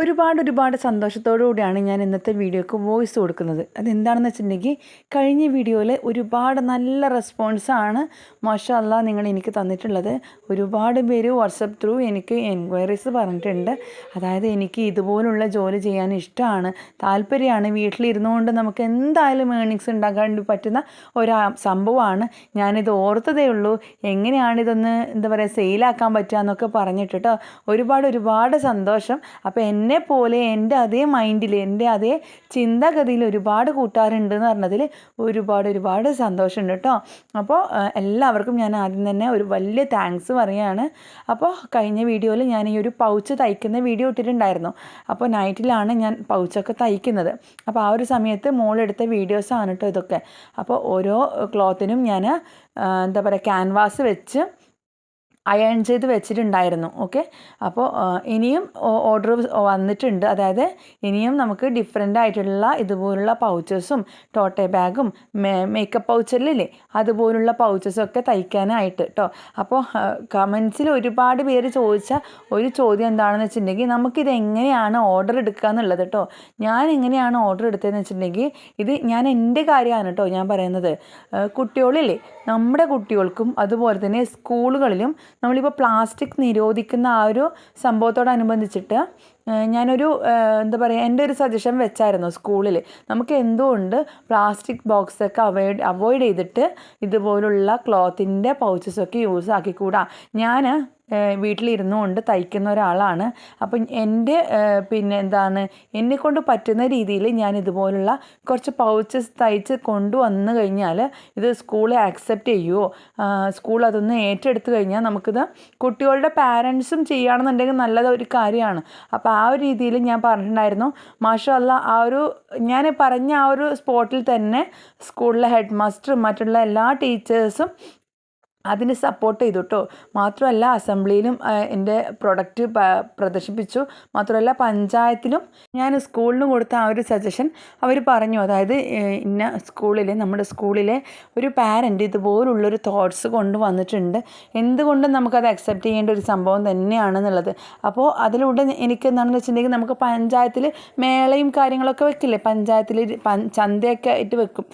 ഒരുപാട് ഒരുപാട് സന്തോഷത്തോടു കൂടിയാണ് ഞാൻ ഇന്നത്തെ വീഡിയോക്ക് വോയിസ് കൊടുക്കുന്നത്. അതെന്താണെന്ന് വെച്ചിട്ടുണ്ടെങ്കിൽ കഴിഞ്ഞ വീഡിയോയിൽ ഒരുപാട് നല്ല റെസ്പോൺസാണ് മാഷല്ല നിങ്ങൾ എനിക്ക് തന്നിട്ടുള്ളത്. ഒരുപാട് പേര് വാട്സപ്പ് ത്രൂ എനിക്ക് എൻക്വയറീസ് പറഞ്ഞിട്ടുണ്ട്. അതായത് എനിക്ക് ഇതുപോലുള്ള ജോലി ചെയ്യാൻ ഇഷ്ടമാണ്. താല്പര്യമാണ്. വീട്ടിലിരുന്നുകൊണ്ട് നമുക്ക് എന്തായാലും ഏണിങ്സ് ഉണ്ടാക്കാൻ പറ്റുന്ന ഒരു സംഭവമാണ്. ഞാനിത് ഓർത്തതേ ഉള്ളൂ. എങ്ങനെയാണിതൊന്ന് എന്താ പറയുക സെയിലാക്കാൻ പറ്റുക എന്നൊക്കെ പറഞ്ഞിട്ട് കേട്ടോ ഒരുപാട് ഒരുപാട് സന്തോഷം. അപ്പോൾ എന്നെ പോലെ എന്റെ അതേ മൈൻഡിൽ എന്റെ അതേ ചിന്താഗതിയിൽ ഒരുപാട് കൂട്ടാറുണ്ട് എന്ന് പറഞ്ഞതിൽ ഒരുപാട് ഒരുപാട് സന്തോഷമുണ്ട് കേട്ടോ. അപ്പോൾ എല്ലാവർക്കും ഞാൻ ആദ്യം തന്നെ ഒരു വലിയ താങ്ക്സ് പറയുകയാണ്. അപ്പോൾ കഴിഞ്ഞ വീഡിയോയിൽ ഞാൻ ഈ ഒരു പൗച്ച് തയ്ക്കുന്ന വീഡിയോ ഇട്ടിട്ടുണ്ടായിരുന്നു. അപ്പോൾ നൈറ്റിലാണ് ഞാൻ പൗച്ചൊക്കെ തയ്ക്കുന്നത്. അപ്പോൾ ആ ഒരു സമയത്ത് മോളെടുത്ത വീഡിയോസാണ് കേട്ടോ ഇതൊക്കെ. അപ്പോൾ ഓരോ ക്ലോത്തിനും ഞാൻ എന്താ പറയുക ക്യാൻവാസ് വെച്ച് അയൺ ചെയ്ത് വെച്ചിട്ടുണ്ടായിരുന്നു. ഓക്കെ അപ്പോൾ ഇനിയും ഓർഡർ വന്നിട്ടുണ്ട്. അതായത് ഇനിയും നമുക്ക് ഡിഫറെന്റ് ആയിട്ടുള്ള ഇതുപോലുള്ള പൗച്ചസും ടോട്ടേ ബാഗും മേക്കപ്പ് പൗച്ചറിലില്ലേ അതുപോലുള്ള പൗച്ചസൊക്കെ തയ്ക്കാനായിട്ട് കേട്ടോ അപ്പോൾ കമൻസിൽ ഒരുപാട് പേര് ചോദിച്ച ഒരു ചോദ്യം എന്താണെന്ന് വെച്ചിട്ടുണ്ടെങ്കിൽ നമുക്കിത് എങ്ങനെയാണ് ഓർഡർ എടുക്കുക എന്നുള്ളത് കേട്ടോ ഞാൻ എങ്ങനെയാണ് ഓർഡർ എടുത്തതെന്ന് വെച്ചിട്ടുണ്ടെങ്കിൽ ഇത് ഞാൻ എന്റെ കാര്യമാണ് കേട്ടോ ഞാൻ പറയുന്നത്. കുട്ടികളില്ലേ? നമ്മുടെ കുട്ടികൾക്കും അതുപോലെ തന്നെ സ്കൂളുകളിലും നമ്മളിപ്പോൾ പ്ലാസ്റ്റിക് നിരോധിക്കുന്ന ആ ഒരു സംഭവത്തോടനുബന്ധിച്ചിട്ട് ഞാനൊരു എന്താ പറയുക എന്റെ ഒരു സജഷൻ വെച്ചായിരുന്നു സ്കൂളിൽ നമുക്ക് എന്തുകൊണ്ട് പ്ലാസ്റ്റിക് ബോക്സൊക്കെ അവോയ്ഡ് അവോയ്ഡ് ചെയ്തിട്ട് ഇതുപോലുള്ള ക്ലോത്തിന്റെ പൗച്ചസൊക്കെ യൂസ് ആക്കിക്കൂടാ ഞാൻ വീട്ടിലിരുന്നു കൊണ്ട് തയ്ക്കുന്ന ഒരാളാണ്. അപ്പം എന്റെ പിന്നെ എന്താണ് എന്നെക്കൊണ്ട് പറ്റുന്ന രീതിയിൽ ഞാൻ ഇതുപോലുള്ള കുറച്ച് പൗച്ചസ് തയ്ച്ച് കൊണ്ടുവന്നു കഴിഞ്ഞാൽ ഇത് സ്കൂൾ ആക്സെപ്റ്റ് ചെയ്യുമോ സ്കൂൾ അതൊന്ന് ഏറ്റെടുത്ത് കഴിഞ്ഞാൽ നമുക്കിത് കുട്ടികളുടെ പാരൻസും ചെയ്യുകയാണെന്നുണ്ടെങ്കിൽ നല്ലത് ഒരു കാര്യമാണ്. അപ്പോൾ ആ ഒരു രീതിയിൽ ഞാൻ പറഞ്ഞിട്ടുണ്ടായിരുന്നു. മാഷല്ല ആ ഒരു ഞാൻ പറഞ്ഞ ആ ഒരു സ്പോട്ടിൽ തന്നെ സ്കൂളിലെ ഹെഡ് മാസ്റ്ററും മറ്റുള്ള എല്ലാ ടീച്ചേഴ്സും അതിന് സപ്പോർട്ട് ചെയ്തു കേട്ടോ മാത്രമല്ല അസംബ്ലിയിലും എന്റെ പ്രൊഡക്റ്റ് പ്രദർശിപ്പിച്ചു. മാത്രമല്ല പഞ്ചായത്തിലും ഞാൻ സ്കൂളിന് കൊടുത്ത ആ ഒരു സജഷൻ അവർ പറഞ്ഞു. അതായത് ഇന്ന സ്കൂളിലെ നമ്മുടെ സ്കൂളിലെ ഒരു പാരന്റ് ഇതുപോലുള്ളൊരു തോട്ട്സ് കൊണ്ടുവന്നിട്ടുണ്ട് എന്തുകൊണ്ടും നമുക്കത് അക്സെപ്റ്റ് ചെയ്യേണ്ട ഒരു സംഭവം തന്നെയാണെന്നുള്ളത്. അപ്പോൾ അതിലൂടെ എനിക്ക് എന്താണെന്ന് വെച്ചിട്ടുണ്ടെങ്കിൽ നമുക്ക് പഞ്ചായത്തിൽ മേളയും കാര്യങ്ങളൊക്കെ വെക്കില്ലേ? പഞ്ചായത്തിൽ ചന്തയൊക്കെ ആയിട്ട് വെക്കും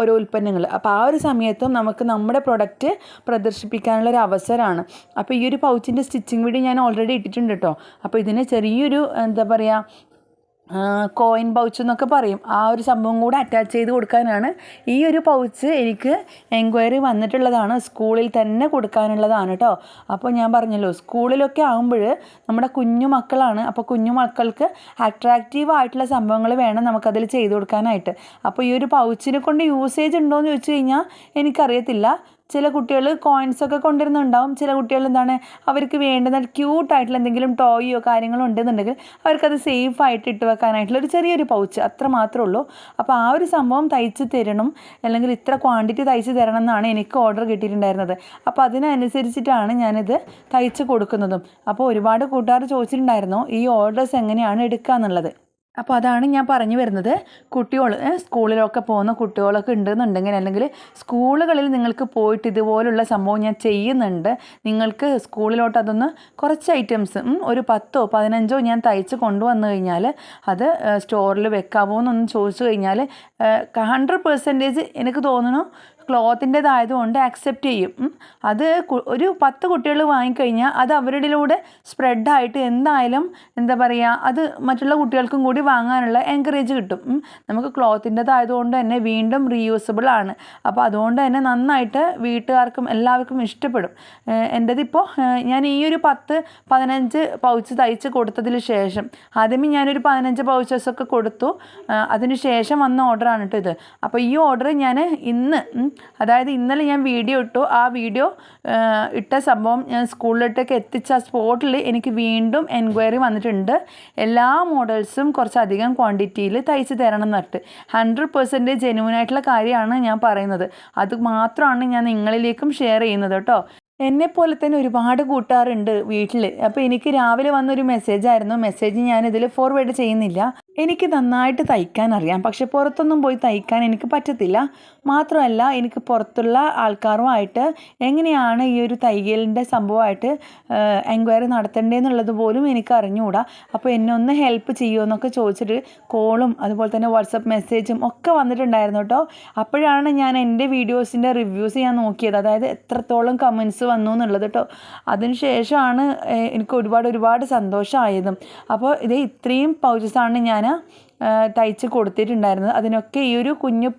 ഓരോ ഉൽപ്പന്നങ്ങൾ. അപ്പോൾ ആ ഒരു സമയത്തും നമുക്ക് നമ്മുടെ പ്രൊഡക്റ്റ് പ്രദർശിപ്പിക്കാനുള്ള ഒരു അവസരമാണ് അപ്പോൾ ഈ ഒരു പൗച്ചിന്റെ സ്റ്റിച്ചിങ് വീഡിയോ ഞാൻ ഓൾറെഡി ഇട്ടിട്ടുണ്ട് കേട്ടോ അപ്പോൾ ഇതിന് ചെറിയൊരു എന്താ പറയുക കോയിൻ പൗച്ച് എന്നൊക്കെ പറയും. ആ ഒരു സംഭവം കൂടെ അറ്റാച്ച് ചെയ്ത് കൊടുക്കാനാണ് ഈ ഒരു പൗച്ച് എനിക്ക് എൻക്വയറി വന്നിട്ടുള്ളതാണ്. സ്കൂളിൽ തന്നെ കൊടുക്കാനുള്ളതാണ് കേട്ടോ അപ്പോൾ ഞാൻ പറഞ്ഞല്ലോ സ്കൂളിലൊക്കെ ആകുമ്പോൾ നമ്മുടെ കുഞ്ഞു മക്കളാണ്. അപ്പോൾ കുഞ്ഞു മക്കൾക്ക് അട്രാക്റ്റീവ് ആയിട്ടുള്ള സംഭവങ്ങൾ വേണം നമുക്കതിൽ ചെയ്ത് കൊടുക്കാനായിട്ട്. അപ്പോൾ ഈ ഒരു പൗച്ചിനെ കൊണ്ട് യൂസേജ് ഉണ്ടോയെന്ന് ചോദിച്ചു കഴിഞ്ഞാൽ എനിക്കറിയത്തില്ല. ചില കുട്ടികൾ കോയിൻസ് ഒക്കെ കൊണ്ടുവരുന്നുണ്ടാവും. ചില കുട്ടികൾ എന്താണ് അവർക്ക് വേണ്ടുന്ന ക്യൂട്ടായിട്ടുള്ള എന്തെങ്കിലും ടോയോ കാര്യങ്ങളോ ഉണ്ടെന്നുണ്ടെങ്കിൽ അവർക്കത് സേഫ് ആയിട്ട് ഇട്ട് വെക്കാനായിട്ടുള്ള ഒരു ചെറിയൊരു പൗച്ച് അത്ര മാത്രമേ ഉള്ളൂ. അപ്പോൾ ആ ഒരു സംഭവം തയ്ച്ച് തരണം അല്ലെങ്കിൽ ഇത്ര ക്വാണ്ടിറ്റി തയ്ച്ച് തരണം എന്നാണ് എനിക്ക് ഓർഡർ കിട്ടിയിട്ടുണ്ടായിരുന്നത്. അപ്പോൾ അതിനനുസരിച്ചിട്ടാണ് ഞാനിത് തയ്ച്ച് കൊടുക്കുന്നതും. അപ്പോൾ ഒരുപാട് കൂട്ടുകാർ ചോദിച്ചിട്ടുണ്ടായിരുന്നു ഈ ഓർഡേഴ്സ് എങ്ങനെയാണ് എടുക്കുക എന്നുള്ളത് അപ്പോൾ അതാണ് ഞാൻ പറഞ്ഞു വരുന്നത്. കുട്ടികൾ സ്കൂളിലൊക്കെ പോകുന്ന കുട്ടികളൊക്കെ ഉണ്ടെന്നുണ്ടെങ്കിൽ അല്ലെങ്കിൽ സ്കൂളുകളിൽ നിങ്ങൾക്ക് പോയിട്ട് ഇതുപോലുള്ള സംഭവം ഞാൻ ചെയ്യുന്നുണ്ട്. നിങ്ങൾക്ക് സ്കൂളിലോട്ട് അതൊന്ന് കുറച്ച് ഐറ്റംസ് ഒരു പത്തോ പതിനഞ്ചോ ഞാൻ തയ്ച്ച് കൊണ്ടുവന്നു കഴിഞ്ഞാൽ അത് സ്റ്റോറിൽ വെക്കാമോ എന്നൊന്ന് ചോദിച്ചു കഴിഞ്ഞാൽ ഹൺഡ്രഡ് പെർസെന്റേജ് എനിക്ക് തോന്നുന്നു ക്ലോത്തിന്റെതായതുകൊണ്ട് അക്സെപ്റ്റ് ചെയ്യും. അത് ഒരു പത്ത് കുട്ടികൾ വാങ്ങിക്കഴിഞ്ഞാൽ അത് അവരുടെയിലൂടെ സ്പ്രെഡായിട്ട് എന്തായാലും എന്താ പറയുക അത് മറ്റുള്ള കുട്ടികൾക്കും കൂടി വാങ്ങാനുള്ള എൻകറേജ് കിട്ടും. നമുക്ക് ക്ലോത്തിന്റെതായതുകൊണ്ട് തന്നെ വീണ്ടും റീയൂസബിൾ ആണ്. അപ്പോൾ അതുകൊണ്ട് തന്നെ നന്നായിട്ട് വീട്ടുകാർക്കും എല്ലാവർക്കും ഇഷ്ടപ്പെടും. എന്റെതിപ്പോൾ ഞാൻ ഈ ഒരു പത്ത് പതിനഞ്ച് പൗച്ച് തയ്ച്ച് കൊടുത്തതിന് ശേഷം ആദ്യമേ ഞാനൊരു പതിനഞ്ച് പൗച്ചസൊക്കെ കൊടുത്തു. അതിന് ശേഷം വന്ന ഓർഡറാണ് കേട്ടോ ഇത്. അപ്പോൾ ഈ ഓർഡർ ഞാൻ ഇന്ന് അതായത് ഇന്നലെ ഞാൻ വീഡിയോ ഇട്ടു. ആ വീഡിയോ ഇട്ട സംഭവം ഞാൻ സ്കൂളിലോട്ടേക്ക് എത്തിച്ച സ്പോട്ടിൽ എനിക്ക് വീണ്ടും എൻക്വയറി വന്നിട്ടുണ്ട്. എല്ലാ മോഡൽസും കുറച്ചധികം ക്വാണ്ടിറ്റിയിൽ തയ്ച്ച് തരണം എന്നിട്ട് ഹൺഡ്രഡ് പെർസെന്റേജ് ജെനുവനായിട്ടുള്ള കാര്യമാണ് ഞാൻ പറയുന്നത്. അത് മാത്രമാണ് ഞാൻ നിങ്ങളിലേക്കും ഷെയർ ചെയ്യുന്നത് കേട്ടോ. എന്നെപ്പോലെ തന്നെ ഒരുപാട് കൂട്ടുകാരുണ്ട് വീട്ടിൽ അപ്പോൾ എനിക്ക് രാവിലെ വന്നൊരു മെസ്സേജായിരുന്നു മെസ്സേജ് ഞാനിതിൽ ഫോർവേഡ് ചെയ്യുന്നില്ല. എനിക്ക് നന്നായിട്ട് തയ്ക്കാൻ അറിയാം. പക്ഷെ പുറത്തൊന്നും പോയി തയ്ക്കാൻ എനിക്ക് പറ്റത്തില്ല. മാത്രമല്ല എനിക്ക് പുറത്തുള്ള ആൾക്കാരുമായിട്ട് എങ്ങനെയാണ് ഈ ഒരു തയ്യലിന്റെ സംഭവമായിട്ട് എൻക്വയറി നടത്തേണ്ടതെന്നുള്ളത് പോലും എനിക്ക് അറിഞ്ഞുകൂടാ. അപ്പോൾ എന്നെ ഒന്ന് ഹെൽപ്പ് ചെയ്യുമോ എന്നൊക്കെ ചോദിച്ചിട്ട് കോളും അതുപോലെ തന്നെ വാട്സപ്പ് മെസ്സേജും ഒക്കെ വന്നിട്ടുണ്ടായിരുന്നു കേട്ടോ. അപ്പോഴാണ് ഞാൻ എന്റെ വീഡിയോസിന്റെ റിവ്യൂസ് ഞാൻ നോക്കിയത്. അതായത് എത്രത്തോളം കമൻസ് വന്നു എന്നുള്ളത് കേട്ടോ. അതിന് ശേഷമാണ് എനിക്ക് ഒരുപാട് ഒരുപാട് സന്തോഷമായതും. അപ്പോൾ ഇത് ഇത്രയും പൗച്ചസാണ് ഞാൻ തയ്ച്ച് കൊടുത്തിട്ടുണ്ടായിരുന്നത്. അതിനൊക്കെ ഈ ഒരു കുഞ്ഞു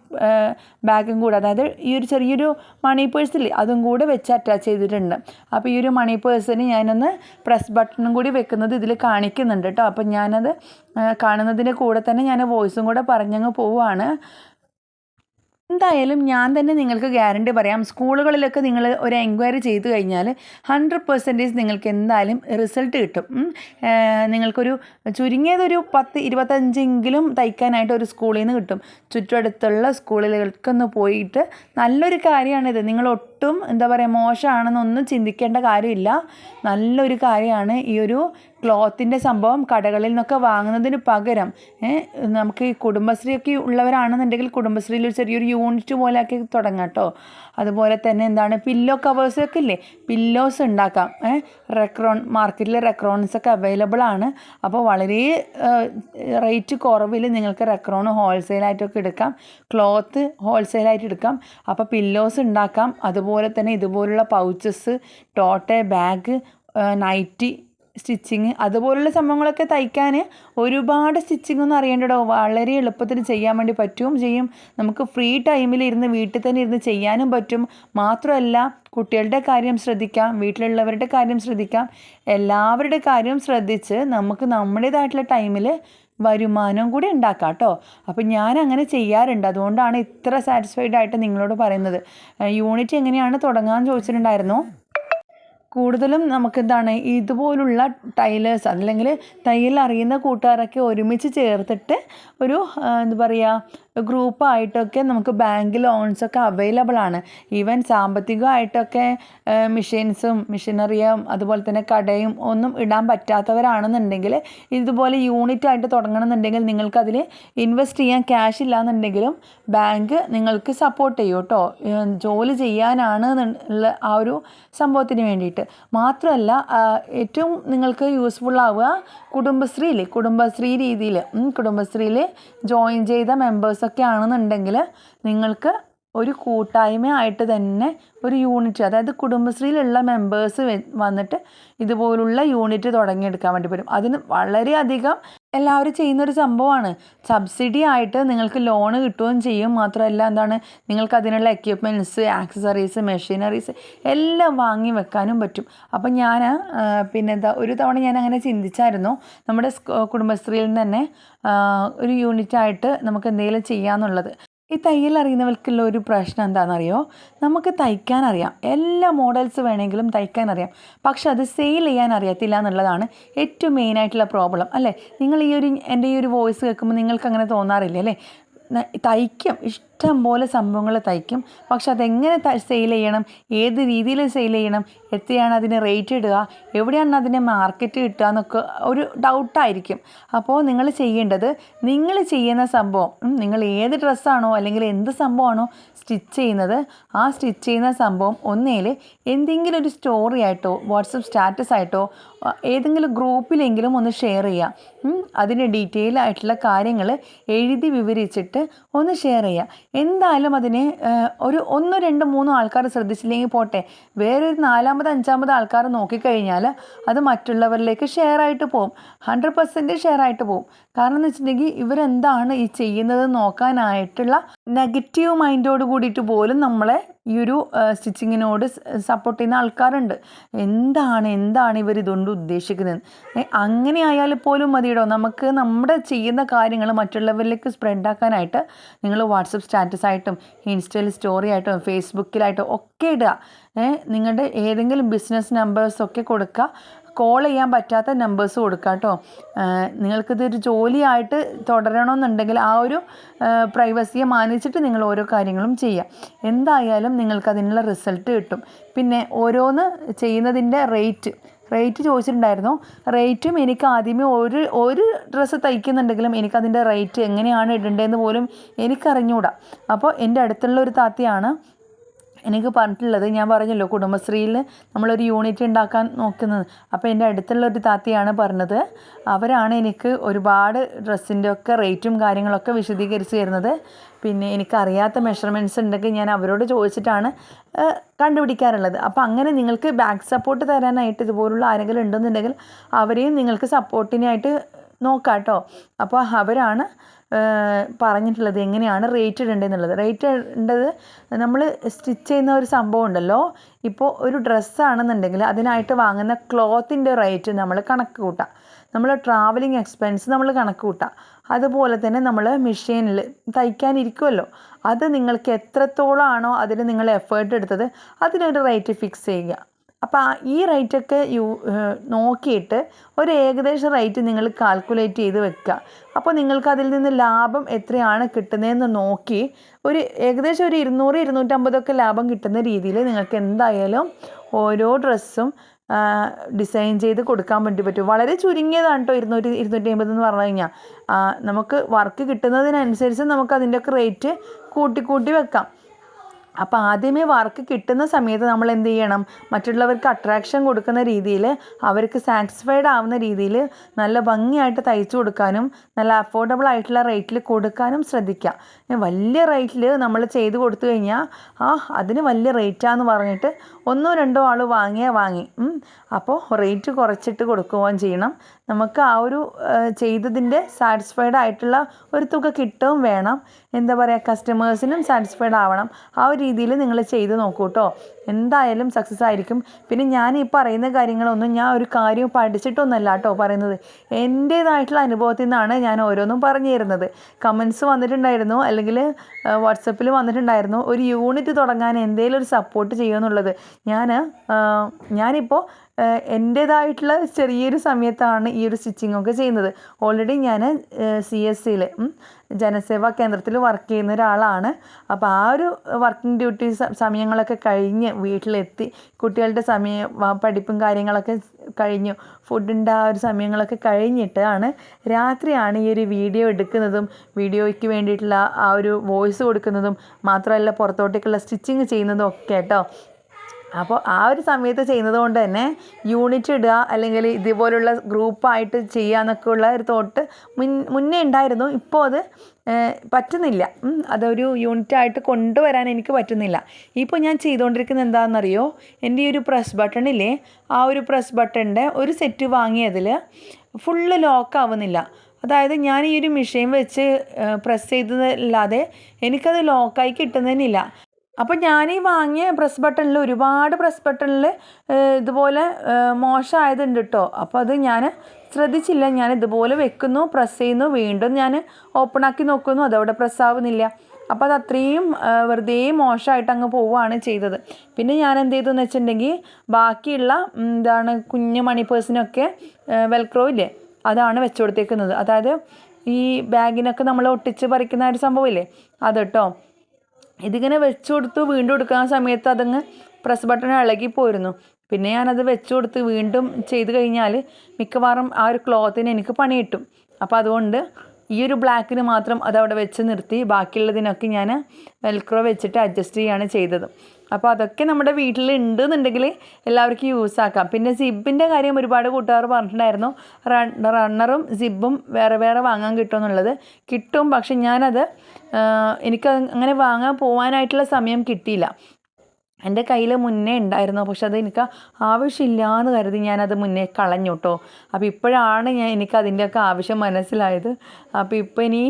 ബാഗും കൂടെ അതായത് ഈ ഒരു ചെറിയൊരു മണി പേഴ്സില്ലേ അതും കൂടെ വെച്ച് അറ്റാച്ച് ചെയ്തിട്ടുണ്ട്. അപ്പോൾ ഈ ഒരു മണി പേഴ്സിന് ഞാനൊന്ന് പ്രസ് ബട്ടണും കൂടി വെക്കുന്നത് ഇതിൽ കാണിക്കുന്നുണ്ട് കേട്ടോ അപ്പോൾ ഞാനത് കാണുന്നതിന്റെ കൂടെ തന്നെ ഞാൻ വോയിസും കൂടെ പറഞ്ഞങ്ങ് പോവുകയാണ് എന്തായാലും ഞാൻ തന്നെ നിങ്ങൾക്ക് ഗ്യാരണ്ടി പറയാം. സ്കൂളുകളിലൊക്കെ നിങ്ങൾ ഒരു എൻക്വയറി ചെയ്ത് കഴിഞ്ഞാൽ ഹൺഡ്രഡ് പെർസെന്റേജ് നിങ്ങൾക്ക് എന്തായാലും റിസൾട്ട് കിട്ടും. നിങ്ങൾക്കൊരു ചുരുങ്ങിയതൊരു പത്ത് ഇരുപത്തഞ്ചെങ്കിലും തയ്ക്കാനായിട്ട് ഒരു സ്കൂളിൽ നിന്ന് കിട്ടും. ചുറ്റുവടുത്തുള്ള സ്കൂളുകൾക്കൊന്ന് പോയിട്ട് നല്ലൊരു കാര്യമാണിത്. നിങ്ങൾ ഒട്ടും എന്താ പറയുക മോശമാണെന്നൊന്നും ചിന്തിക്കേണ്ട കാര്യമില്ല. നല്ലൊരു കാര്യമാണ് ഈ ഒരു ക്ലോത്തിന്റെ സംഭവം കടകളിൽ നിന്നൊക്കെ വാങ്ങുന്നതിന് പകരം. നമുക്ക് ഈ കുടുംബശ്രീയൊക്കെ ഉള്ളവരാണെന്നുണ്ടെങ്കിൽ കുടുംബശ്രീയിൽ ഒരു ചെറിയൊരു യൂണിറ്റ് പോലെയൊക്കെ തുടങ്ങാം കേട്ടോ. അതുപോലെ തന്നെ എന്താണ് പില്ലോ കവേഴ്സൊക്കെ ഇല്ലേ? പില്ലോസ് ഉണ്ടാക്കാം. റെക്രോൺ മാർക്കറ്റിൽ റെക്രോൺസ് ഒക്കെ അവൈലബിൾ ആണ്. അപ്പോൾ വളരെ റേറ്റ് കുറവിൽ നിങ്ങൾക്ക് റെക്രോൺ ഹോൾസെയിലായിട്ടൊക്കെ എടുക്കാം. ക്ലോത്ത് ഹോൾസെയിലായിട്ട് എടുക്കാം. അപ്പോൾ പില്ലോസ് ഉണ്ടാക്കാം. അതുപോലെ തന്നെ ഇതുപോലുള്ള pouches tote bag nighty stitching അതുപോലുള്ള സംഭവങ്ങളൊക്കെ തയ്ക്കാൻ ഒരുപാട് സ്റ്റിച്ചിങ് ഒന്നും അറിയേണ്ടടോ. വളരെ എളുപ്പത്തിൽ ചെയ്യാൻ വേണ്ടി പറ്റുകയും ചെയ്യും. നമുക്ക് ഫ്രീ ടൈമിൽ ഇരുന്ന് വീട്ടിൽ തന്നെ ഇരുന്ന് ചെയ്യാനും പറ്റും. മാത്രമല്ല കുട്ടികളുടെ കാര്യം ശ്രദ്ധിക്കാം വീട്ടിലുള്ളവരുടെ കാര്യം ശ്രദ്ധിക്കാം. എല്ലാവരുടെ കാര്യം ശ്രദ്ധിച്ച് നമുക്ക് നമ്മുടേതായിട്ടുള്ള ടൈമിൽ വരുമാനം കൂടി ഉണ്ടാക്കാം കേട്ടോ. അപ്പം ഞാൻ അങ്ങനെ ചെയ്യാറുണ്ട്. അതുകൊണ്ടാണ് ഇത്ര സാറ്റിസ്ഫൈഡ് ആയിട്ട് നിങ്ങളോട് പറയുന്നത്. യൂണിറ്റ് എങ്ങനെയാണ് തുടങ്ങാൻ ചോദിച്ചിട്ടുണ്ടായിരുന്നു. കൂടുതലും നമുക്ക് എന്താണ് ഇതുപോലുള്ള ടൈലേഴ്സ് അല്ലെങ്കിൽ തയ്യൽ അറിയുന്ന കൂട്ടുകാരൊക്കെ ഒരുമിച്ച് ചേർത്തിട്ട് ഒരു എന്താ പറയുക ഗ്രൂപ്പായിട്ടൊക്കെ നമുക്ക് ബാങ്ക് ലോൺസ് ഒക്കെ അവൈലബിൾ ആണ് ഈവൻ സാമ്പത്തികമായിട്ടൊക്കെ മെഷീൻസും മെഷീനറിയും അതുപോലെ തന്നെ കടയും ഒന്നും ഇടാൻ പറ്റാത്തവരാണെന്നുണ്ടെങ്കിൽ ഇതുപോലെ യൂണിറ്റ് ആയിട്ട് തുടങ്ങണമെന്നുണ്ടെങ്കിൽ നിങ്ങൾക്കതിൽ ഇൻവെസ്റ്റ് ചെയ്യാൻ ക്യാഷ് ഇല്ലാന്നുണ്ടെങ്കിലും ബാങ്ക് നിങ്ങൾക്ക് സപ്പോർട്ട് ചെയ്യും കേട്ടോ. ജോലി ചെയ്യാനാണ് ഉള്ള ആ ഒരു സംഭവത്തിന് വേണ്ടിയിട്ട്. മാത്രമല്ല ഏറ്റവും നിങ്ങൾക്ക് യൂസ്ഫുൾ ആവുക കുടുംബശ്രീയിൽ കുടുംബശ്രീ രീതിയിൽ കുടുംബശ്രീയിൽ ജോയിൻ ചെയ്ത മെമ്പേഴ്സൊക്കെ ആണെന്നുണ്ടെങ്കിൽ നിങ്ങൾക്ക് ഒരു കൂട്ടായ്മയായിട്ട് തന്നെ ഒരു യൂണിറ്റ് അതായത് കുടുംബശ്രീയിലുള്ള മെമ്പേഴ്സ് വന്നിട്ട് ഇതുപോലുള്ള യൂണിറ്റ് തുടങ്ങിയെടുക്കാൻ വേണ്ടി പറ്റും അതിന് വളരെയധികം എല്ലാവരും ചെയ്യുന്നൊരു സംഭവമാണ്. സബ്സിഡി ആയിട്ട് നിങ്ങൾക്ക് ലോണ് കിട്ടുകയും ചെയ്യും. മാത്രമല്ല എന്താണ് നിങ്ങൾക്ക് അതിനുള്ള എക്യുപ്മെന്റ്സ് ആക്സസറീസ് മെഷീനറീസ് എല്ലാം വാങ്ങി വെക്കാനും പറ്റും. അപ്പം ഞാൻ പിന്നെ ഒരു തവണ ഞാൻ അങ്ങനെ ചിന്തിച്ചായിരുന്നു. നമ്മുടെ കുടുംബശ്രീയിൽ നിന്ന് തന്നെ ഒരു യൂണിറ്റായിട്ട് നമുക്ക് എന്തെങ്കിലും ചെയ്യാമെന്നുള്ളത് ഈ തയ്യൽ അറിയുന്നവർക്കുള്ള ഒരു പ്രശ്നം എന്താണെന്നറിയോ? നമുക്ക് തയ്ക്കാൻ അറിയാം എല്ലാ മോഡൽസ് വേണമെങ്കിലും തയ്ക്കാൻ അറിയാം പക്ഷെ അത് സെയിൽ ചെയ്യാൻ അറിയത്തില്ല എന്നുള്ളതാണ് ഏറ്റവും മെയിനായിട്ടുള്ള പ്രോബ്ലം അല്ലേ? നിങ്ങൾ ഈ ഒരു എന്റെ ഈ ഒരു വോയിസ് കേൾക്കുമ്പോൾ നിങ്ങൾക്ക് അങ്ങനെ തോന്നാറില്ല അല്ലേ? തയ്ക്കും. തയ്ക്കും ഇഷ്ടം പോലെ സംഭവങ്ങൾ തയ്ക്കും. പക്ഷെ അതെങ്ങനെ സെയിൽ ചെയ്യണം? ഏത് രീതിയിൽ സെയിൽ ചെയ്യണം? എത്രയാണ് അതിന് റേറ്റ് ഇടുക? എവിടെയാണ് അതിന് മാർക്കറ്റ് കിട്ടുക? എന്നൊക്കെ ഒരു ഡൗട്ടായിരിക്കും അപ്പോൾ നിങ്ങൾ ചെയ്യേണ്ടത് നിങ്ങൾ ചെയ്യുന്ന സംഭവം നിങ്ങൾ ഏത് ഡ്രസ്സാണോ അല്ലെങ്കിൽ എന്ത് സംഭവമാണോ സ്റ്റിച്ച് ചെയ്യുന്നത് ആ സ്റ്റിച്ച് ചെയ്യുന്ന സംഭവം ഒന്നേൽ എന്തെങ്കിലും ഒരു സ്റ്റോറി ആയിട്ടോ വാട്സപ്പ് സ്റ്റാറ്റസ് ആയിട്ടോ ഏതെങ്കിലും ഗ്രൂപ്പിലെങ്കിലും ഒന്ന് ഷെയർ ചെയ്യുക. അതിന്റെ ഡീറ്റെയിൽ ആയിട്ടുള്ള കാര്യങ്ങൾ എഴുതി വിവരിച്ചിട്ട് ഒന്ന് ഷെയർ ചെയ്യുക. എന്തായാലും അതിന് ഒരു ഒന്ന് രണ്ട് മൂന്നോ ആൾക്കാർ ശ്രദ്ധിച്ചില്ലെങ്കിൽ പോട്ടെ. വേറൊരു നാലാമത് അഞ്ചാമത് ആൾക്കാർ നോക്കിക്കഴിഞ്ഞാൽ അത് മറ്റുള്ളവരിലേക്ക് ഷെയർ ആയിട്ട് പോകും ഹൺഡ്രഡ് പെർസെന്റ് ഷെയർ ആയിട്ട് പോകും കാരണം എന്ന് വെച്ചിട്ടുണ്ടെങ്കിൽ ഇവരെന്താണ് ഈ ചെയ്യുന്നത് നോക്കാനായിട്ടുള്ള നെഗറ്റീവ് മൈൻഡോട് കൂടിയിട്ട് പോലും നമ്മളെ ഈ ഒരു സ്റ്റിച്ചിങ്ങിനോട് സപ്പോർട്ട് ചെയ്യുന്ന ആൾക്കാരുണ്ട്. എന്താണ് എന്താണ് ഇവർ ഇതുകൊണ്ട് ഉദ്ദേശിക്കുന്നത്? അങ്ങനെ ആയാൽ പോലും മതിയിടോ. നമുക്ക് നമ്മുടെ ചെയ്യുന്ന കാര്യങ്ങൾ മറ്റുള്ളവരിലേക്ക് സ്പ്രെഡ് ആക്കാനായിട്ട് നിങ്ങൾ വാട്സപ്പ് സ്റ്റാറ്റസ് ആയിട്ടും ഇൻസ്റ്റയിൽ സ്റ്റോറി ആയിട്ടും ഫേസ്ബുക്കിലായിട്ടും ഒക്കെ ഇടുക. നിങ്ങളുടെ ഏതെങ്കിലും ബിസിനസ് നമ്പേഴ്സൊക്കെ കൊടുക്കുക. കോൾ ചെയ്യാൻ പറ്റാത്ത നമ്പേഴ്സ് കൊടുക്കുക കേട്ടോ നിങ്ങൾക്കിതൊരു ജോലിയായിട്ട് തുടരണമെന്നുണ്ടെങ്കിൽ ആ ഒരു പ്രൈവസിയെ മാനിച്ചിട്ട് നിങ്ങൾ ഓരോ കാര്യങ്ങളും ചെയ്യുക എന്തായാലും നിങ്ങൾക്ക് അതിനുള്ള റിസൾട്ട് കിട്ടും. പിന്നെ ഓരോന്ന് ചെയ്യുന്നതിന്റെ റേറ്റ് റേറ്റ് ചോദിച്ചിട്ടുണ്ടായിരുന്നു. റേറ്റും എനിക്ക് ആദ്യമേ ഒരു ഒരു ഡ്രസ്സ് തയ്ക്കുന്നുണ്ടെങ്കിലും എനിക്കതിന്റെ റേറ്റ് എങ്ങനെയാണ് ഇടേണ്ടതെന്ന് പോലും എനിക്കറിഞ്ഞുകൂടാ അപ്പോൾ എന്റെ അടുത്തുള്ള ഒരു താത്തയാണ് എനിക്ക് പറഞ്ഞിട്ടുള്ളത് ഞാൻ പറഞ്ഞല്ലോ കുടുംബശ്രീയിൽ നമ്മളൊരു യൂണിറ്റ് ഉണ്ടാക്കാൻ നോക്കുന്നത്. അപ്പോൾ എന്റെ അടുത്തുള്ള ഒരു താത്തയാണ് പറഞ്ഞത്. അവരാണ് എനിക്ക് ഒരുപാട് ഡ്രസ്സിന്റെ ഒക്കെ റേറ്റും കാര്യങ്ങളൊക്കെ വിശദീകരിച്ച് തരുന്നത്. പിന്നെ എനിക്കറിയാത്ത മെഷർമെന്റ്സ് ഉണ്ടെങ്കിൽ ഞാൻ അവരോട് ചോദിച്ചിട്ടാണ് കണ്ടുപിടിക്കാറുള്ളത്. അപ്പോൾ അങ്ങനെ നിങ്ങൾക്ക് ബാക്ക് സപ്പോർട്ട് തരാനായിട്ട് ഇതുപോലുള്ള ആരെങ്കിലും ഉണ്ടെന്നുണ്ടെങ്കിൽ അവരെയും നിങ്ങൾക്ക് സപ്പോർട്ടിനായിട്ട് നോക്കാം കേട്ടോ അപ്പോൾ അവരാണ് പറഞ്ഞിട്ടുള്ളത് എങ്ങനെയാണ് റേറ്റ് ഇടേണ്ടതെന്നുള്ളത്. റേറ്റ് ഇടേണ്ടത് നമ്മൾ സ്റ്റിച്ച് ചെയ്യുന്ന ഒരു സംഭവം ഉണ്ടല്ലോ. ഇപ്പോൾ ഒരു ഡ്രസ്സാണെന്നുണ്ടെങ്കിൽ അതിനായിട്ട് വാങ്ങുന്ന ക്ലോത്തിന്റെ റേറ്റ് നമ്മൾ കണക്ക് കൂട്ടാം. നമ്മൾ ട്രാവലിംഗ് എക്സ്പെൻസ് നമ്മൾ കണക്ക് കൂട്ടാം. അതുപോലെ തന്നെ നമ്മൾ മെഷീനിൽ തയ്ക്കാനിരിക്കുമല്ലോ അത് നിങ്ങൾക്ക് എത്രത്തോളമാണോ അതിന് നിങ്ങൾ എഫേർട്ട് എടുത്തത് അതിനൊരു റേറ്റ് ഫിക്സ് ചെയ്യുക. അപ്പോൾ ഈ റേറ്റൊക്കെ യു നോക്കിയിട്ട് ഒരു ഏകദേശ റേറ്റ് നിങ്ങൾ കാൽക്കുലേറ്റ് ചെയ്ത് വെക്കുക അപ്പോൾ നിങ്ങൾക്ക് അതിൽ നിന്ന് ലാഭം എത്രയാണ് കിട്ടുന്നതെന്ന് നോക്കി ഒരു ഏകദേശം ഒരു ഇരുന്നൂറ് ഇരുന്നൂറ്റമ്പതൊക്കെ ലാഭം കിട്ടുന്ന രീതിയിൽ നിങ്ങൾക്ക് എന്തായാലും ഓരോ ഡ്രസ്സും ഡിസൈൻ ചെയ്ത് കൊടുക്കാൻ വേണ്ടി പറ്റും. വളരെ ചുരുങ്ങിയതാണ് കേട്ടോ ഇരുന്നൂറ്റി ഇരുന്നൂറ്റി അമ്പത് എന്ന് പറഞ്ഞു കഴിഞ്ഞാൽ നമുക്ക് വർക്ക് കിട്ടുന്നതിനനുസരിച്ച് നമുക്ക് അതിന്റെയൊക്കെ റേറ്റ് കൂട്ടി കൂട്ടി വെക്കാം. അപ്പോൾ ആദ്യമേ വർക്ക് കിട്ടുന്ന സമയത്ത് നമ്മൾ എന്ത് ചെയ്യണം? മറ്റുള്ളവർക്ക് അട്രാക്ഷൻ കൊടുക്കുന്ന രീതിയിൽ അവർക്ക് സാറ്റിസ്ഫൈഡ് ആവുന്ന രീതിയിൽ നല്ല ഭംഗിയായിട്ട് തയ്ച്ചു കൊടുക്കാനും നല്ല അഫോർഡബിൾ ആയിട്ടുള്ള റേറ്റിൽ കൊടുക്കാനും ശ്രദ്ധിക്കുക വലിയ റേറ്റിൽ നമ്മൾ ചെയ്ത് കൊടുത്തു കഴിഞ്ഞാൽ ആ അതിന് വലിയ റേറ്റാന്ന് പറഞ്ഞിട്ട് ഒന്നോ രണ്ടോ ആൾ വാങ്ങിയാൽ വാങ്ങി. അപ്പോൾ റേറ്റ് കുറച്ചിട്ട് കൊടുക്കുകയും ചെയ്യണം. നമുക്ക് ആ ഒരു ചെയ്തതിന്റെ സാറ്റിസ്ഫൈഡ് ആയിട്ടുള്ള ഒരു തുക കിട്ടുകയും വേണം. എന്താ പറയുക കസ്റ്റമേഴ്സിനും സാറ്റിസ്ഫൈഡ് ആവണം. ആ ഒരു രീതിയിൽ നിങ്ങൾ ചെയ്ത് നോക്കൂ കേട്ടോ എന്തായാലും സക്സസ് ആയിരിക്കും. പിന്നെ ഞാൻ ഈ പറയുന്ന കാര്യങ്ങളൊന്നും ഞാൻ ഒരു കാര്യം പഠിച്ചിട്ടൊന്നുമല്ല കേട്ടോ പറയുന്നത്. എന്റേതായിട്ടുള്ള അനുഭവത്തിൽ നിന്നാണ് ഞാൻ ഓരോന്നും പറഞ്ഞു തരുന്നത്. കമൻസ് വന്നിട്ടുണ്ടായിരുന്നു. അല്ലെങ്കിൽ വാട്സപ്പിൽ വന്നിട്ടുണ്ടായിരുന്നു. ഒരു യൂണിറ്റ് തുടങ്ങാൻ എന്തെങ്കിലും ഒരു സപ്പോർട്ട് ചെയ്യുമെന്നുള്ളത് ഞാൻ ഞാനിപ്പോൾ എന്റേതായിട്ടുള്ള ചെറിയൊരു സമയത്താണ് ഈ ഒരു സ്റ്റിച്ചിങ് ഒക്കെ ചെയ്യുന്നത് ഓൾറെഡി ഞാൻ സി എസ് സിയിൽ ജനസേവാ കേന്ദ്രത്തിൽ വർക്ക് ചെയ്യുന്ന ഒരാളാണ്. അപ്പോൾ ആ ഒരു വർക്കിംഗ് ഡ്യൂട്ടി സമയങ്ങളൊക്കെ കഴിഞ്ഞ് വീട്ടിലെത്തി കുട്ടികളുടെ സമയം പഠിപ്പും കാര്യങ്ങളൊക്കെ കഴിഞ്ഞു ഫുഡിന്റെ ആ ഒരു സമയങ്ങളൊക്കെ കഴിഞ്ഞിട്ടാണ് രാത്രിയാണ് ഈ ഒരു വീഡിയോ എടുക്കുന്നതും വീഡിയോയ്ക്ക് വേണ്ടിയിട്ടുള്ള ആ ഒരു വോയിസ് കൊടുക്കുന്നതും മാത്രമല്ല പുറത്തോട്ടേക്കുള്ള സ്റ്റിച്ചിങ് ചെയ്യുന്നതും ഒക്കെ കേട്ടോ. അപ്പോൾ ആ ഒരു സമയത്ത് ചെയ്യുന്നത് കൊണ്ട് തന്നെ യൂണിറ്റ് ഇടുക അല്ലെങ്കിൽ ഇതുപോലുള്ള ഗ്രൂപ്പായിട്ട് ചെയ്യുക എന്നൊക്കെ ഉള്ള ഒരു തോട്ട് മുൻ മുന്നേ ഉണ്ടായിരുന്നു. ഇപ്പോൾ അത് പറ്റുന്നില്ല. അതൊരു യൂണിറ്റായിട്ട് കൊണ്ടുവരാൻ എനിക്ക് പറ്റുന്നില്ല. ഇപ്പോൾ ഞാൻ ചെയ്തുകൊണ്ടിരിക്കുന്നത് എന്താണെന്നറിയോ? എന്റെ ഈ ഒരു പ്രസ് ബട്ടണില്ലേ ആ ഒരു പ്രസ് ബട്ടണിന്റെ ഒരു സെറ്റ് വാങ്ങിയതിൽ ഫുള്ള് ലോക്ക് ആവുന്നില്ല. അതായത് ഞാൻ ഈ ഒരു മെഷീൻ വെച്ച് പ്രസ് ചെയ്തതല്ലാതെ എനിക്കത് ലോക്കായി കിട്ടുന്നതിനില്ല അപ്പോൾ ഞാൻ ഈ വാങ്ങിയ പ്രസ് ബട്ടണിൽ ഒരുപാട് പ്രസ് ബട്ടണിൽ ഇതുപോലെ മോശമായതുണ്ട് കേട്ടോ അപ്പോൾ അത് ഞാൻ ശ്രദ്ധിച്ചില്ല. ഞാൻ ഇതുപോലെ വെക്കുന്നു പ്രസ് ചെയ്യുന്നു വീണ്ടും ഞാൻ ഓപ്പൺ ആക്കി നോക്കുന്നു. അതവിടെ പ്രസ് ആവുന്നില്ല. അപ്പോൾ അത് അത്രയും വെറുതെ മോശമായിട്ട് അങ്ങ് പോവുകയാണ് ചെയ്തത്. പിന്നെ ഞാൻ എന്ത് ചെയ്തു എന്ന് വെച്ചിട്ടുണ്ടെങ്കിൽ ബാക്കിയുള്ള എന്താണ് കുഞ്ഞു മണി പേഴ്സിനൊക്കെ വെൽക്രോ ഇല്ലേ അതാണ് വെച്ചു കൊടുത്തേക്കുന്നത്. അതായത് ഈ ബാഗിനൊക്കെ നമ്മൾ ഒട്ടിച്ച് പറിക്കുന്ന ഒരു സംഭവമില്ലേ അത് കേട്ടോ ഇതിങ്ങനെ വെച്ച് കൊടുത്തു വീണ്ടും എടുക്കുന്ന സമയത്ത് അതങ്ങ് പ്രസ് ബട്ടൺ ഇളകി പോയിരുന്നു പിന്നെ ഞാനത് വെച്ച് കൊടുത്ത് വീണ്ടും ചെയ്ത് കഴിഞ്ഞാൽ മിക്കവാറും ആ ഒരു ക്ലോത്തിന് എനിക്ക് പണി കിട്ടും. അപ്പോൾ അതുകൊണ്ട് ഈ ഒരു ബ്ലാക്കിന് മാത്രം അതവിടെ വെച്ച് നിർത്തി. ബാക്കിയുള്ളതിനൊക്കെ ഞാൻ വെൽക്രോ വെച്ചിട്ട് അഡ്ജസ്റ്റ് ചെയ്യുകയാണ് ചെയ്തത്. അപ്പോൾ അതൊക്കെ നമ്മുടെ വീട്ടിൽ ഉണ്ട് എന്നുണ്ടെങ്കിൽ എല്ലാവർക്കും യൂസ് ആക്കാം. പിന്നെ സിബിന്റെ കാര്യം ഒരുപാട് കൂട്ടുകാർ പറഞ്ഞിട്ടുണ്ടായിരുന്നു. റണ്ണറും സിബും വേറെ വേറെ വാങ്ങാൻ കിട്ടുമെന്നുള്ളത് കിട്ടും. പക്ഷെ ഞാനത് എനിക്ക് അങ്ങനെ വാങ്ങാൻ പോകാനായിട്ടുള്ള സമയം കിട്ടിയില്ല. എന്റെ കയ്യിൽ മുന്നേ ഉണ്ടായിരുന്നു? പക്ഷെ അത് എനിക്ക് ആവശ്യമില്ല എന്ന് കരുതി ഞാനത് മുന്നേ കളഞ്ഞു കേട്ടോ അപ്പോൾ ഇപ്പോഴാണ് ഞാൻ എനിക്ക് അതിന്റെയൊക്കെ ആവശ്യം മനസ്സിലായത്. അപ്പോൾ ഇപ്പോൾ ഇനി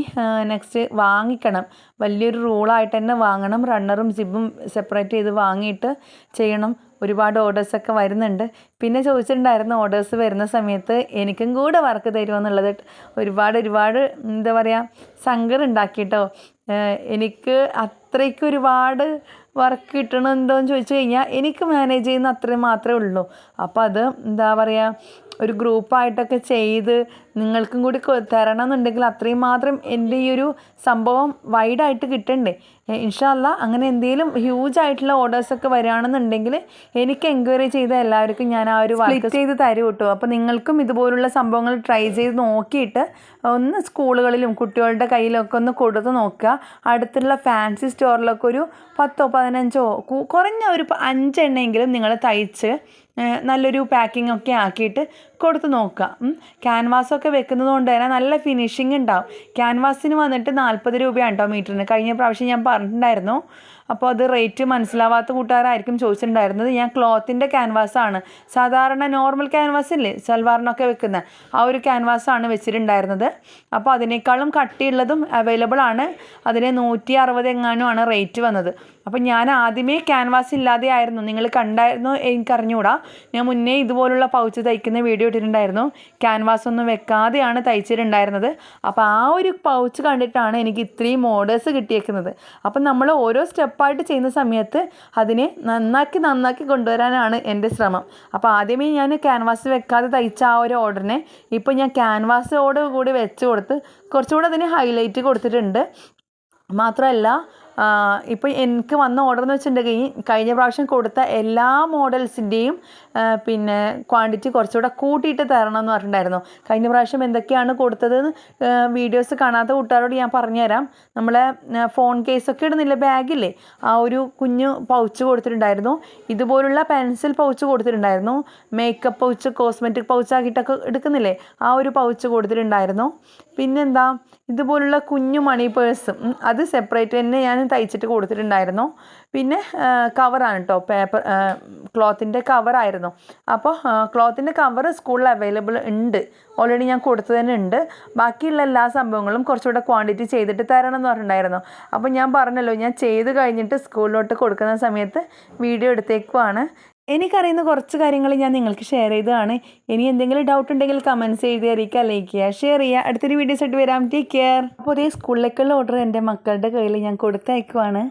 നെക്സ്റ്റ് വാങ്ങിക്കണം. വലിയൊരു റൂളായിട്ട് തന്നെ വാങ്ങണം. റണ്ണറും സിബും സെപ്പറേറ്റ് ചെയ്ത് വാങ്ങിയിട്ട് ചെയ്യണം. ഒരുപാട് ഓർഡേഴ്സൊക്കെ വരുന്നുണ്ട്. പിന്നെ ചോദിച്ചിട്ടുണ്ടായിരുന്നു ഓർഡേഴ്സ് വരുന്ന സമയത്ത് എനിക്കും കൂടെ വർക്ക് തരുമെന്നുള്ളത് ഒരുപാട് ഒരുപാട് എന്താ പറയുക സങ്കടം ഉണ്ടാക്കിട്ടോ എനിക്ക് അത്രയ്ക്ക് ഒരുപാട് വർക്ക് കിട്ടണമെന്തോ എന്ന് ചോദിച്ചു കഴിഞ്ഞാൽ എനിക്ക് മാനേജ് ചെയ്യുന്ന അത്രയും മാത്രമേ ഉള്ളൂ. അപ്പോൾ അത് എന്താ പറയുക ഒരു ഗ്രൂപ്പായിട്ടൊക്കെ ചെയ്ത് നിങ്ങൾക്കും കൂടി തരണം എന്നുണ്ടെങ്കിൽ അത്രയും മാത്രം എന്റെ ഈ ഒരു സംഭവം വൈഡായിട്ട് കിട്ടണ്ടേ. ഇൻഷാല്ല അങ്ങനെ എന്തെങ്കിലും ഹ്യൂജ് ആയിട്ടുള്ള ഓർഡേഴ്സൊക്കെ വരികയാണെന്നുണ്ടെങ്കിൽ എനിക്ക് എൻക്വയറി ചെയ്ത എല്ലാവർക്കും ഞാൻ ആ ഒരു വർക്ക് ചെയ്ത് തരും കേട്ടോ അപ്പോൾ നിങ്ങൾക്കും ഇതുപോലുള്ള സംഭവങ്ങൾ ട്രൈ ചെയ്ത് നോക്കിയിട്ട് ഒന്ന് സ്കൂളുകളിലും കുട്ടികളുടെ കയ്യിലൊക്കെ ഒന്ന് കൊടുത്ത് നോക്കുക. അടുത്തുള്ള ഫാൻസി സ്റ്റോറിലൊക്കെ ഒരു പത്തോ പതിനഞ്ചോ കുറഞ്ഞ ഒരു അഞ്ചെണ്ണെങ്കിലും നിങ്ങൾ തയ്ച്ച് നല്ലൊരു പാക്കിംഗ് ഒക്കെ ആക്കിയിട്ട് കൊടുത്ത് നോക്കുക. ക്യാൻവാസൊക്കെ വെക്കുന്നത് കൊണ്ട് തന്നെ നല്ല ഫിനിഷിംഗ് ഉണ്ടാവും. ക്യാൻവാസിന് വന്നിട്ട് നാൽപ്പത് രൂപയാണ് കേട്ടോ മീറ്ററിന് കഴിഞ്ഞ പ്രാവശ്യം ഞാൻ പറഞ്ഞിട്ടുണ്ടായിരുന്നു. അപ്പോൾ അത് റേറ്റ് മനസ്സിലാവാത്ത കൂട്ടുകാരായിരിക്കും ചോദിച്ചിട്ടുണ്ടായിരുന്നത്. ഞാൻ ക്ലോത്തിന്റെ ക്യാൻവാസാണ് സാധാരണ നോർമൽ ക്യാൻവാസ് ഇല്ലേ? സൽവാറിനൊക്കെ വെക്കുന്ന ആ ഒരു ക്യാൻവാസാണ് വെച്ചിട്ടുണ്ടായിരുന്നത്. അപ്പോൾ അതിനേക്കാളും കട്ടിയുള്ളതും അവൈലബിൾ ആണ്. അതിന് നൂറ്റി അറുപത് എങ്ങാനുമാണ് റേറ്റ് വന്നത്. അപ്പോൾ ഞാൻ ആദ്യമേ ക്യാൻവാസ് ഇല്ലാതെ ആയിരുന്നു. നിങ്ങൾ കണ്ടായിരുന്നു? എനിക്കറിഞ്ഞൂടാ. ഞാൻ മുന്നേ ഇതുപോലുള്ള പൗച്ച് തയ്ക്കുന്ന വീഡിയോ ഇട്ടിട്ടുണ്ടായിരുന്നു. ക്യാൻവാസ് ഒന്നും വെക്കാതെയാണ് തയ്ച്ചിട്ടുണ്ടായിരുന്നത്. അപ്പോൾ ആ ഒരു പൗച്ച് കണ്ടിട്ടാണ് എനിക്ക് ഇത്രയും ഓർഡേഴ്സ് കിട്ടിയേക്കുന്നത്. അപ്പം നമ്മൾ ഓരോ സ്റ്റെപ്പായിട്ട് ചെയ്യുന്ന സമയത്ത് അതിനെ നന്നാക്കി നന്നാക്കി കൊണ്ടുവരാനാണ് എന്റെ ശ്രമം. അപ്പോൾ ആദ്യമേ ഞാൻ ക്യാൻവാസ് വെക്കാതെ തയ്ച്ച ആ ഒരു ഓർഡറിനെ ഇപ്പോൾ ഞാൻ ക്യാൻവാസോട് കൂടി വെച്ച് കൊടുത്ത് കുറച്ചുകൂടെ അതിന് ഹൈലൈറ്റ് കൊടുത്തിട്ടുണ്ട്. മാത്രമല്ല ഇപ്പോൾ എനിക്ക് വന്ന ഓർഡർ എന്ന് വെച്ചിട്ടുണ്ടെങ്കിൽ കഴിഞ്ഞ പ്രാവശ്യം കൊടുത്ത എല്ലാ മോഡൽസിന്റെയും പിന്നെ ക്വാണ്ടിറ്റി കുറച്ചുകൂടെ കൂട്ടിയിട്ട് തരണം എന്ന് പറഞ്ഞിട്ടുണ്ടായിരുന്നു. കഴിഞ്ഞ പ്രാവശ്യം എന്തൊക്കെയാണ് കൊടുത്തത് വീഡിയോസ് കാണാത്ത കൂട്ടുകാരോട് ഞാൻ പറഞ്ഞുതരാം. നമ്മളെ ഫോൺ കേസൊക്കെ ഇടുന്നില്ല ബാഗില്ലേ ആ ഒരു കുഞ്ഞു പൗച്ച് കൊടുത്തിട്ടുണ്ടായിരുന്നു. ഇതുപോലുള്ള പെൻസിൽ പൗച്ച് കൊടുത്തിട്ടുണ്ടായിരുന്നു. മേക്കപ്പ് പൗച്ച് കോസ്മെറ്റിക് പൗച്ച് ആക്കിയിട്ടൊക്കെ എടുക്കുന്നില്ലേ? ആ ഒരു പൗച്ച് കൊടുത്തിട്ടുണ്ടായിരുന്നു. പിന്നെന്താ? ഇതുപോലുള്ള കുഞ്ഞു മണി പേഴ്സ് അത് സെപ്പറേറ്റ് തന്നെ ഞാൻ തയ്ച്ചിട്ട് കൊടുത്തിട്ടുണ്ടായിരുന്നു. പിന്നെ കവറാണ് കേട്ടോ പേപ്പർ ക്ലോത്തിന്റെ കവറായിരുന്നു അപ്പോൾ ക്ലോത്തിന്റെ കവർ സ്കൂളിൽ അവൈലബിൾ ഉണ്ട്. ഓൾറെഡി ഞാൻ കൊടുത്തു തന്നെ ഉണ്ട്. ബാക്കിയുള്ള എല്ലാ സംഭവങ്ങളും കുറച്ചുകൂടെ ക്വാണ്ടിറ്റി ചെയ്തിട്ട് തരണം എന്ന് പറഞ്ഞിട്ടുണ്ടായിരുന്നു. അപ്പോൾ ഞാൻ പറഞ്ഞല്ലോ ഞാൻ ചെയ്ത് കഴിഞ്ഞിട്ട് സ്കൂളിലോട്ട് കൊടുക്കുന്ന സമയത്ത് വീഡിയോ എടുത്തേക്കുവാണ്. എനിക്കറിയുന്ന കുറച്ച് കാര്യങ്ങൾ ഞാൻ നിങ്ങൾക്ക് ഷെയർ ചെയ്തതാണ്. ഇനി എന്തെങ്കിലും ഡൗട്ട് ഉണ്ടെങ്കിൽ കമന്റ്സ് ചെയ്ത് അറിയിക്കുക ലൈക്ക് ചെയ്യുക ഷെയർ ചെയ്യുക. അടുത്തൊരു വീഡിയോസ് ആയിട്ട് വരാം. ടേക്ക് കെയർ അപ്പോൾ ഒരേ സ്കൂളിലേക്കുള്ള ഓർഡർ എന്റെ മക്കളുടെ കയ്യിൽ ഞാൻ കൊടുത്തയക്കുവാണ്.